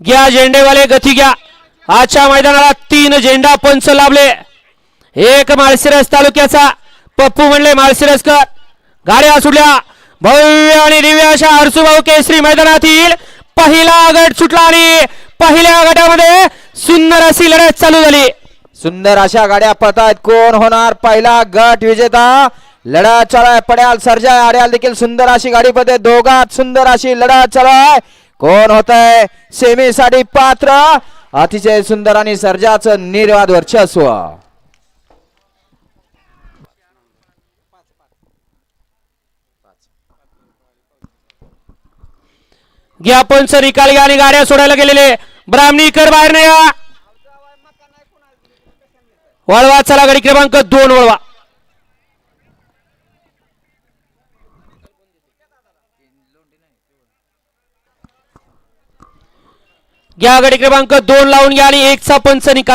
घ्या झेंडेवाले गती घ्या आजच्या मैदानाला तीन झेंडा पंच लाभले. एक माळशिरस तालुक्याचा पप्पू म्हणले माळशिरसकर. गाड्या सुटल्या. भव्य आणि दिव्य अशा हरसुभाऊ केसरी मैदानातील पहिला गट सुटला आणि पहिल्या गटामध्ये सुंदर अशी लढत चालू झाली. सुंदर अशा गाड्या पळतायत. कोण होणार पहिला गट विजेता? लढत चालू आहे. पड्याल सर्जा आड्याल देखील सुंदर अशी गाडी पडते दोघात सुंदर अशी लढत चालू आहे. कोण होत आहे सेमी साठी पात्र अतिशय सुंदर आणि सर्जाचं निर्वाद वर्चस्व घ्या सर निकाल आणि गाड्या सोडायला गेलेले. ब्राह्मणीकर बाहेर नाही या वळवा चला गाडी क्रमांक दोन वळवा. घ्या गडी क्रमांक दोन लावून घ्या आणि एकचा पंच निकाल.